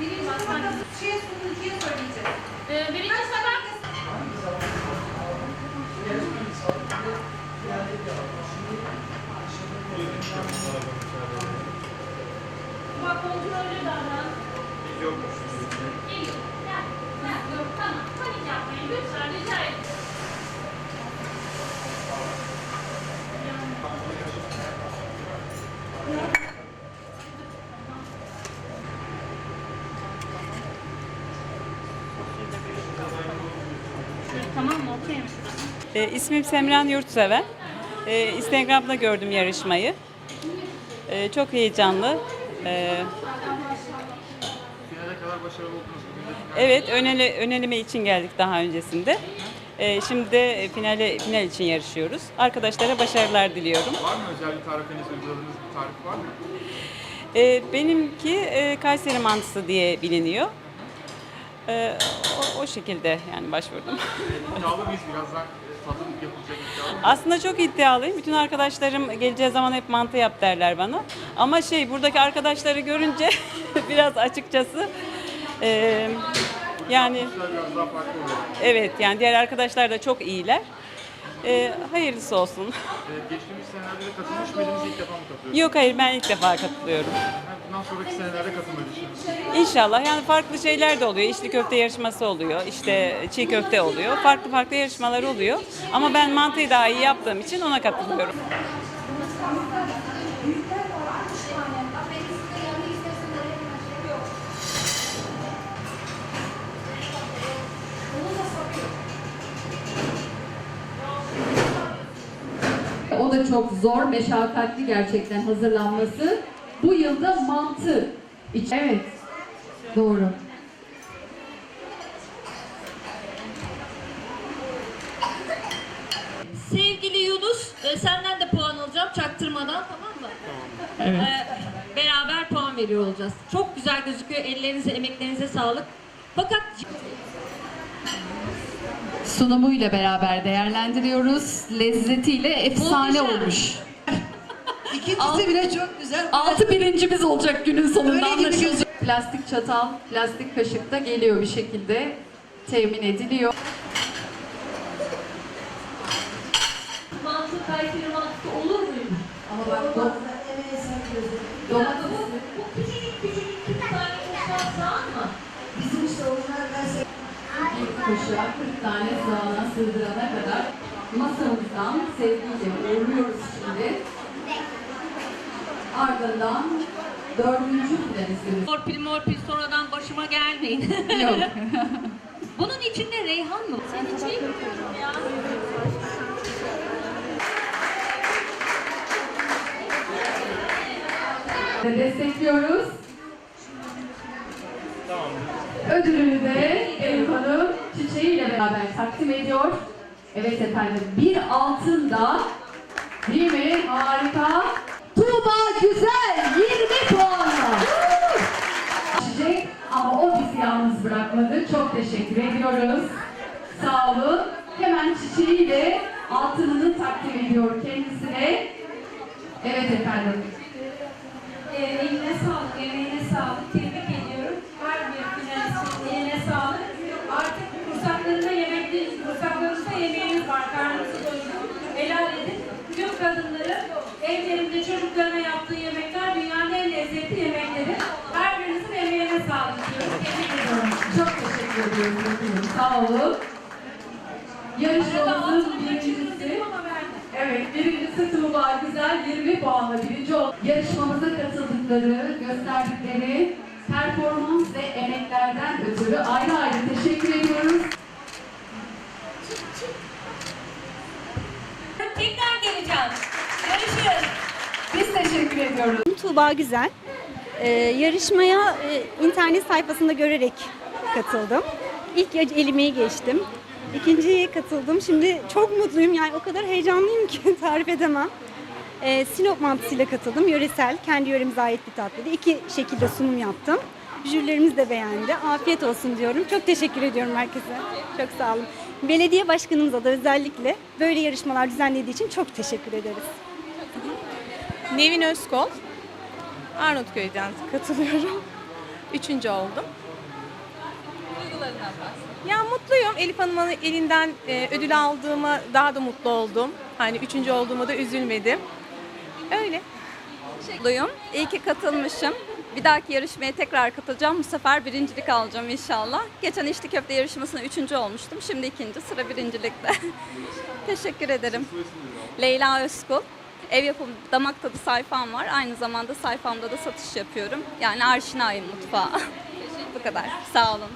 Birinci sabah. Şeye sunucuya söyleyeceğiz. Ee, birinci sabah. Bak kontrolü daha. Biz yokmuşuz. Geliyor. Tamam mı? Okey misin? E, ismim Semran Yurtseven. E, Instagram'da gördüm yarışmayı. E, çok heyecanlı. E, Finale kadar başarılı oldunuz bugün de. evet, önele, öneleme için geldik daha öncesinde. E, şimdi de finale final için yarışıyoruz. Arkadaşlara başarılar diliyorum. Var mı özel bir tarifiniz, uyguladığınız bir tarif var mı? E, benimki e, Kayseri mantısı diye biliniyor. E, o, şekilde yani başvurdum. İddialı mıyız? Birazdan e, tadım yapılacak iddialı? Aslında çok iddialıyım. Bütün arkadaşlarım geleceği zaman hep mantı yap derler bana. Ama şey buradaki arkadaşları görünce biraz açıkçası e, yani biraz daha farklı oluyor. evet yani diğer arkadaşlar da çok iyiler. E, hayırlısı olsun. E, geçtiğimiz senelerde de katılmış mıydınız? İlk defa mı katılıyorsunuz? Yok hayır ben ilk defa katılıyorum. Yani bundan sonraki senelerde katılmayı düşünüyorsunuz. İnşallah yani farklı şeyler de oluyor. İçli köfte yarışması oluyor. işte çiğ köfte oluyor. Farklı farklı yarışmalar oluyor. Ama ben mantıyı daha iyi yaptığım için ona katılıyorum. O da çok zor, meşakkatli gerçekten hazırlanması. Bu yılda mantı. Evet, doğru. Sevgili Yunus, e, senden de puan alacağım çaktırmadan tamam mı? Evet. E, beraber puan veriyor olacağız. Çok güzel gözüküyor. Ellerinize, emeklerinize sağlık. Fakat Sunumuyla beraber değerlendiriyoruz. Lezzetiyle efsane Muhteşem. olmuş. İkincisi bile çok güzel. Altı birincimiz olacak günün sonunda gibi gözüküyor. Plastik çatal, plastik kaşık da geliyor bir şekilde. Temin ediliyor. mantı, Kayseri mantısı olur muydu? Ama bak bu küçücük küçücük küçük tane kuşlar sağ mı? Bizim işte onlar ben kuşağı 40 tane sığana sığdırana kadar masamızdan sevgiyle uğurluyoruz şimdi. Ardından dördüncü finalistimiz. Morpil morpil sonradan başıma gelmeyin. Yok. Bunun içinde reyhan mı? Senin için ya. Destekliyoruz. Ödülünü de Elif Hanım çiçeğiyle beraber takdim ediyor. Evet efendim bir altın da değil mi? Harika. Tuğba Güzel 20 puanla. Çiçek ama o bizi yalnız bırakmadı. Çok teşekkür ediyoruz. Sağ olun. Hemen çiçeğiyle altınını takdim ediyor kendisine. Evet efendim. Var. Karnınızı doyurun. Helal edin. Tüm kadınları evlerinde çocuklarına yaptığı yemekler dünyanın en lezzetli yemekleri. Her birinizin emeğine sağlık diyoruz. Çok teşekkür ediyorum. Sağ olun. Yarışmamızın birincisi. Evet, birincisi Tuğba Güzel 20 puanla birinci oldu. Yarışmamıza katıldıkları, gösterdikleri performans ve emeklerden ötürü ayrı ayrı teşekkür ediyoruz. Tekrar geleceğim. Görüşürüz. Biz teşekkür ediyoruz. Tuğba Güzel. Ee, yarışmaya e, internet sayfasında görerek katıldım. İlk elemeyi geçtim. İkinciye katıldım. Şimdi çok mutluyum. Yani o kadar heyecanlıyım ki tarif edemem. Ee, Sinop mantısıyla katıldım. Yöresel, kendi yöremize ait bir tatlıydı. İki şekilde sunum yaptım. Jürilerimiz de beğendi. Afiyet olsun diyorum. Çok teşekkür ediyorum herkese. Çok sağ olun. Belediye başkanımıza da özellikle böyle yarışmalar düzenlediği için çok teşekkür ederiz. Nevin Özkol. Arnavutköy'den katılıyorum. Üçüncü oldum. Ya mutluyum. Elif Hanım'ın elinden e, ödül aldığıma daha da mutlu oldum. Hani üçüncü olduğuma da üzülmedim. Öyle. mutluyum. İyi ki katılmışım. Bir dahaki yarışmaya tekrar katılacağım. Bu sefer birincilik alacağım inşallah. Geçen içli köfte yarışmasında üçüncü olmuştum. Şimdi ikinci sıra birincilikte. Teşekkür ederim. Leyla Özkul. Ev yapımı damak tadı sayfam var. Aynı zamanda sayfamda da satış yapıyorum. Yani aşinayım mutfağa. Bu kadar. Sağ olun.